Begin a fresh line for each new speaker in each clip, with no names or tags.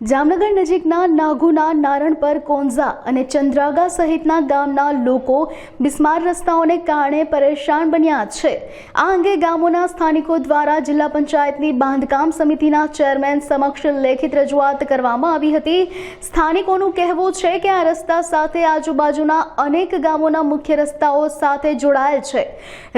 જામનગર નજીકના નાગુના નારણ પર કોંઝા અને ચંદ્રાગા સહિતના ગામના લોકો બિસ્માર રસ્તાઓને કારણે પરેશાન બન્યા છે. આ અંગે ગામોના સ્થાનિકો દ્વારા જિલ્લા પંચાયતની બાંધકામ સમિતિના ચેરમેન સમક્ષ લેખિત રજૂઆત કરવામાં આવી હતી. સ્થાનિકોનું કહેવું છે કે આ રસ્તા સાથે આજુબાજુના અનેક ગામોના મુખ્ય રસ્તાઓ સાથે જોડાયેલ છે.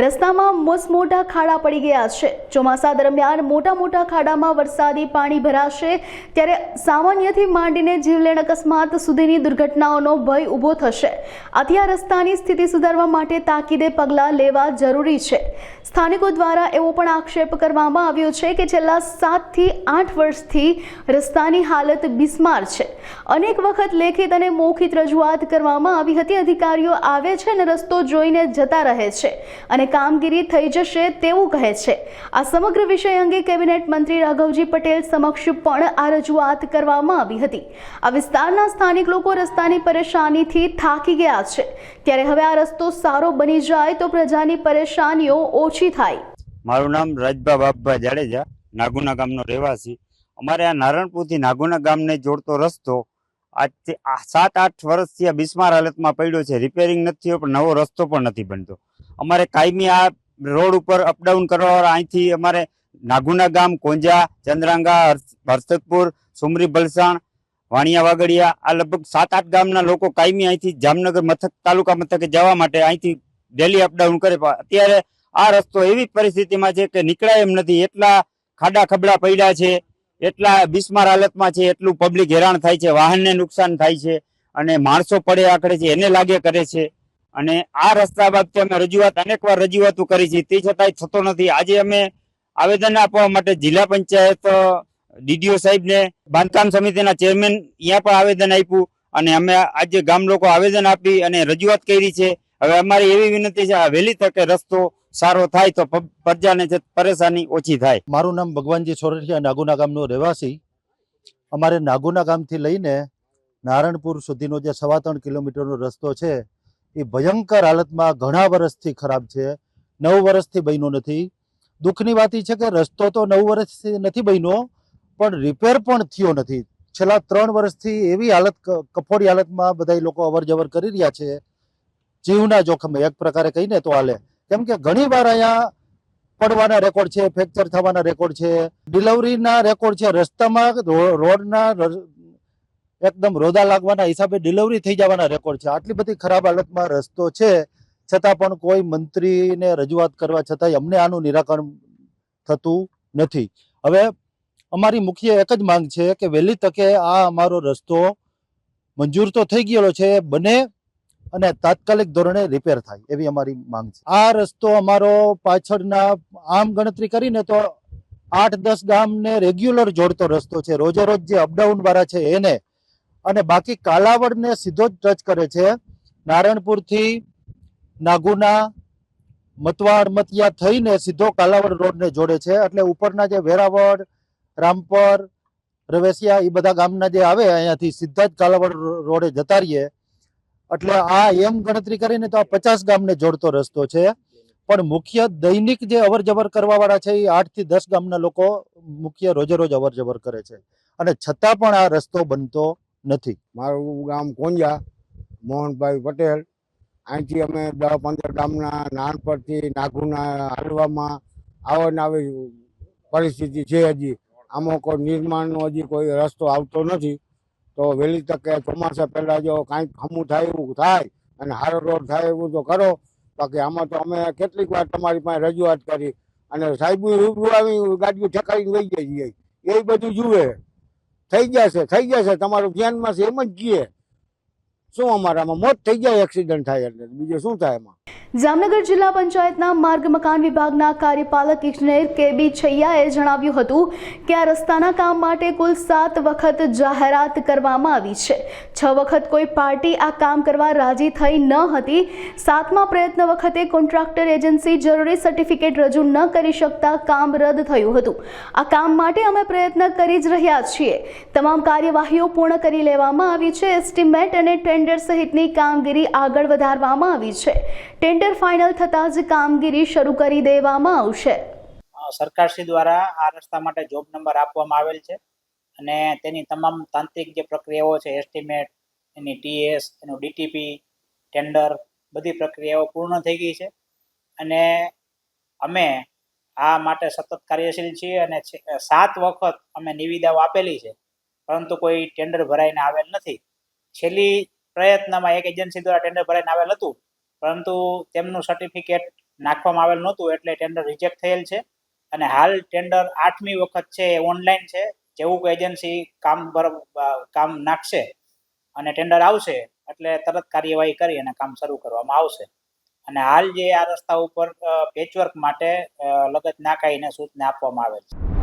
રસ્તામાં મોટા ખાડા પડી ગયા છે. ચોમાસા દરમિયાન મોટા મોટા ખાડામાં વરસાદી પાણી ભરાશે ત્યારે સામાન્યથી માંડીને જીવલેણ અકસ્માત સુધીની દુર્ઘટનાઓનો ભય ઊભો થશે. આથી આ રસ્તાની સ્થિતિ સુધારવા માટે તાકીદે પગલાં લેવા જરૂરી છે. સ્થાનિકો દ્વારા એવો પણ આક્ષેપ કરવામાં આવ્યો છે કે છેલ્લા સાતથી આઠ વર્ષથી રસ્તાની હાલત બિસ્માર છે. અનેક વખત લેખિત અને મૌખિત રજૂઆત કરવામાં આવી હતી. અધિકારીઓ આવે છે અને રસ્તો જોઈને જતા રહે છે અને કામગીરી થઈ જશે તેવું કહે છે. આ સમગ્ર વિષય અંગે કેબિનેટ મંત્રી રાઘવજી પટેલ સમક્ષ પણ આ રજૂઆત કરવામાં આવી હતી. આ વિસ્તારના સ્થાનિક લોકો રસ્તાની પરેશાનીથી થાકી ગયા છે. ત્યારે હવે આ રસ્તો સારો બની જાય તો પ્રજાની પરેશાનીઓ ઓછી થાય.
મારું નામ રાજભા બાપભા જાડેજા, નાગુના ગામનો રહેવાસી. અમારે આ નારણપુરથી નાગુના ગામને જોડતો રસ્તો આજથી સાત, આઠ વર્ષથી આ બિસ્માર હાલતમાં પડ્યો છે. રિપેરિંગ નથી થયો, પણ નવો રસ્તો પણ નથી બનતો. અમારે કાયમી આ રોડ ઉપર અપડાઉન કરવાવાળા અહીંથી અમારે નાગુના ગામ, કોંજા, ચંદ્રાંગા, હર્ષ- હર્ષદપુર, સુમરી, ભલસાણ, વાણિયા, વાગડિયા, આ લગભગ સાત આઠ ગામના લોકો કાયમી અહીંથી જામનગર મથક, તાલુકા મથકે જવા માટે અહીંથી ડેલી અપડાઉન કરે. અત્યારે આ રસ્તો એવી પરિસ્થિતિમાં છે કે નીકળાય એમ નથી. એટલા ખાડા ખબડા પડ્યા છે, એટલા બિસ્માર હાલતમાં છે, એટલું પબ્લિક હેરાન થાય છે, વાહનને નુકસાન થાય છે અને માણસો પડે આકડે છે, એને લાગે કરે છે. અને આ રસ્તા બાબતે અમે રજૂઆત અનેક રજૂઆતો કરી છે. તે છતાંય થતો નથી. આજે અમે આવેદન આપવા માટે જિલ્લા પંચાયત ડીડીઓ સાહેબને બાંધકામ સમિતિના ચેરમેન અહીંયા પણ આવેદન આપ્યું અને અમે આજે ગામ લોકો આવેદન આપી અને રજૂઆત કરી છે. હવે અમારી એવી વિનંતી છે, આ વહેલી તકે રસ્તો સારો થાય તો પ્રજાને જે પરેશાની ઓછી થાય.
મારું નામ ભગવાનજી સોરઠિયા નાગુના ગામનો રહેવાસી. અમારે નાગુના ગામથી લઈને નારણપુર સુધીનો જે સવા ત્રણ કિલોમીટરનો રસ્તો છે, એ ભયંકર હાલતમાં ઘણા વર્ષથી ખરાબ છે. નવ વર્ષથી બન્યો નથી. દુઃખની વાત એ છે કે રસ્તો તો નવ વર્ષથી નથી બન્યો, પણ રિપેર પણ થયો નથી. છેલ્લા ત્રણ વર્ષથી એવી હાલત કફોડી હાલતમાં બધા લોકો અવર જવર કરી રહ્યા છે. જીવના જોખમે, એક પ્રકારે કહીને તો હાલે. કેમ કે ઘણી વાર અહીંયા પડવાના રેકોર્ડ છે ફ્રેક્ચર થવાના રેકોર્ડ છે ડિલિવરીના રેકોર્ડ છે, રસ્તામાં રોડના એકદમ રોદા લાગવાના હિસાબે ડિલિવરી થઈ જવાના રેકોર્ડ છે. આટલી બધી ખરાબ હાલતમાં રસ્તો છે. છતાં પણ કોઈ મંત્રીને રજૂઆત કરવા છતાંય અમને આનું નિરાકરણ થતું નથી. હવે અમારી મુખ્ય એક જ માંગ છે કે વહેલી તકે આ અમારો રસ્તો મંજૂર તો થઈ ગયેલો છે, બને અને તાત્કાલિક ધોરણે રિપેર થાય એવી અમારી માંગ છે. આ રસ્તો અમારો પાછળના આમ ગણતરી કરીને તો આઠ દસ ગામને રેગ્યુલર જોડતો રસ્તો છે. રોજે રોજ જે અપડાઉન વાળા છે એને અને બાકી કાલાવડને સીધો જ ટચ કરે છે. નારાયણપુરથી નાગુના મતવાડ મતિયા થઈને સીધો કાલાવડ રોડને જોડે છે. એટલે ઉપરના જે વેરાવળ, રામપર રવેશિયા એ બધા ગામના જે આવે અહીંયાથી સીધા જ કાલાવડ રોડે જતા રહીએ. એટલે આ એમ ગણતરી કરીને તો આ પચાસ ગામને જોડતો રસ્તો છે. પણ મુખ્ય દૈનિક જે અવર જવર કરવાવાળા છે એ આઠથી દસ ગામના લોકો મુખ્ય રોજે રોજ અવર જવર કરે છે. અને છતાં પણ આ રસ્તો બનતો નથી.
મારું ગામ કોંજા, મોહનભાઈ પટેલ અહીંથી અમે દસ પંદર ગામના નાનપણથી નાગુના હાલવામાં આવે ને આવી પરિસ્થિતિ છે હજી. આમાં કોઈ નિર્માણનો હજી કોઈ રસ્તો આવતો નથી. તો વહેલી તકે ચોમાસા પહેલાં જો કાંઈક હમું થાય એવું થાય અને હારો રોડ થાય એવું તો કરો. બાકી આમાં તો અમે કેટલીક વાર તમારી પાસે રજૂઆત કરી અને સાહેબ રૂબરૂ આવી ગાડીઓ ઠેકાઈને લઈ જઈએ એ બધું જુએ. થઈ જશે થઈ જશે. તમારું ધ્યાનમાં છે એમ જ જઈએ શું અમારામાં મોત થઈ જાય એક્સિડન્ટ થાય એટલે? બીજું શું થાય એમાં
જામનગર જિલ્લા પંચાયતના માર્ગ મકાન વિભાગના કાર્યપાલક ઇજનેર કે બી છૈયાએ જણાવ્યું હતું કે આ રસ્તાના કામ માટે કુલ સાત વખત જાહેરાત કરવામાં આવી છે. છ વખત કોઈ પાર્ટી આ કામ કરવા રાજી થઈ ન હતી. સાતમા પ્રયત્ન વખતે કોન્ટ્રાક્ટર એજન્સી જરૂરી સર્ટિફિકેટ રજૂ ન કરી શકતા કામ રદ થયું હતું. આ કામ માટે અમે પ્રયત્ન કરી જ રહ્યા છીએ. તમામ કાર્યવાહીઓ પૂર્ણ કરી લેવામાં આવી છે. એસ્ટિમેટ અને ટેન્ડર સહિતની કામગીરી આગળ વધારવામાં આવી છે. ટેન્ડર ફાઇનલ થતાં જ કામગીરી શરૂ કરી દેવામાં આવશે.
સરકારશ્રી દ્વારા આ રસ્તા માટે જોબ નંબર આપવામાં આવેલ છે અને તેની તમામ તાંત્રિક જે પ્રક્રિયાઓ છે, એસ્ટિમેટ, એની ટીએસ, એનું ડીટીપી, ટેન્ડર, બધી પ્રક્રિયાઓ પૂર્ણ થઈ ગઈ છે. અને અમે આ માટે સતત કાર્યશીલ છીએ અને સાત વખત અમે નિવિદાઓ આપેલી છે. પરંતુ કોઈ ટેન્ડર ભરાઈને આવેલ નથી. છેલ્લી પ્રયત્નમાં એક એજન્સી દ્વારા ટેન્ડર ભરાઈને આવેલ હતું. પરંતુ તેમનું સર્ટિફિકેટ નાખવામાં આવેલ નહોતું એટલે ટેન્ડર રિજેક્ટ થયેલ છે. અને હાલ ટેન્ડર આઠમી વખત છે એ ઓનલાઈન છે. જેવું એજન્સી કામ ભર કામ નાખશે અને ટેન્ડર આવશે એટલે તરત કાર્યવાહી કરી અને કામ શરૂ કરવામાં આવશે. અને હાલ જે આ રસ્તા ઉપર પેચવર્ક માટે લગત નાખાઈને સૂચના આપવામાં આવેલ છે.